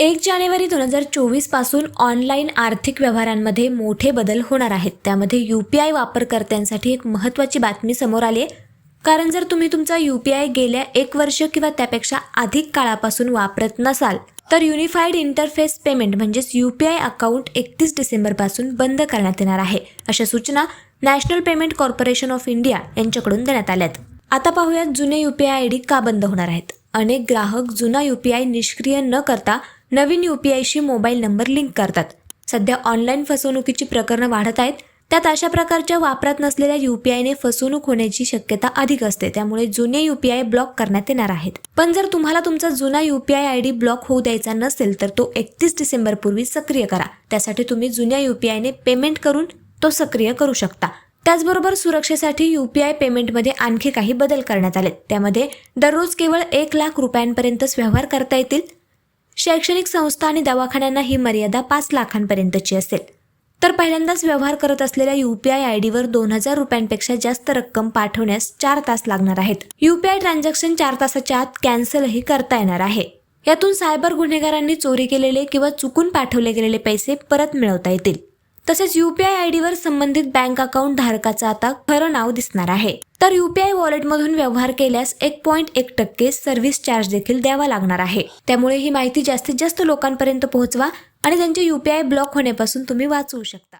एक जानेवारी दोन हजार चोवीसपासून ऑनलाईन आर्थिक व्यवहारांमध्ये मोठे बदल होणार आहेत. त्यामध्ये यू पी आय वापरकर्त्यांसाठी एक महत्त्वाची बातमी समोर आली आहे. कारण जर तुम्ही तुमचा यू पी आय गेल्या एक वर्ष किंवा त्यापेक्षा अधिक काळापासून वापरत नसाल तर युनिफाईड इंटरफेस पेमेंट म्हणजेच यू पी आय अकाउंट एकतीस डिसेंबरपासून बंद करण्यात येणार आहे अशा सूचना national payment corporation of India यांच्याकडून देण्यात आल्यात. आता पाहूयात जुने U P I I D का बंद होणार आहेत. अनेक ग्राहक जुना यू पी आय निष्क्रिय न करता नवीन यू पी आयशी मोबाईल नंबर लिंक करतात. सध्या ऑनलाईन फसवणुकीची प्रकरणं वाढत आहेत. त्यात अशा प्रकारच्या वापरात नसलेल्या यू पी आयने फसवणूक होण्याची शक्यता अधिक असते. त्यामुळे जुने यू पी आय ब्लॉक करण्यात येणार आहेत. पण जर तुम्हाला तुमचा जुना U P I I D block होऊ द्यायचा नसेल तर तो एकतीस डिसेंबर पूर्वी सक्रिय करा. त्यासाठी तुम्ही जुन्या यू पी आयने पेमेंट करून तो सक्रिय करू शकता. त्याचबरोबर सुरक्षेसाठी यू पी आय पेमेंटमध्ये आणखी काही बदल करण्यात आले त्यामध्ये दररोज केवळ एक लाख रुपयांपर्यंतच व्यवहार करता येतील. शैक्षणिक संस्था आणि दवाखान्यांना ही मर्यादा पाच लाखांपर्यंतची असेल. तर पहिल्यांदाच व्यवहार करत असलेल्या यू पी आय आय डीवर दोन हजार रुपयांपेक्षा जास्त रक्कम पाठवण्यास चार तास लागणार आहेत. यू पी आय ट्रान्झॅक्शन चार तासाच्या आत कॅन्सलही करता येणार आहे. यातून सायबर गुन्हेगारांनी चोरी केलेले किंवा चुकून पाठवले गेलेले पैसे परत मिळवता येतील. तसेच युपीआय आय डीवर संबंधित बँक अकाउंट धारकाचं आता खरं नाव दिसणार आहे. तर युपीआय वॉलेटमधून व्यवहार केल्यास एक पॉईंट एक टक्के सर्व्हिस चार्ज देखील द्यावा लागणार आहे. त्यामुळे ही माहिती जास्तीत जास्त लोकांपर्यंत पोहोचवा आणि त्यांचे युपीआय ब्लॉक होण्यापासून तुम्ही वाचवू शकता.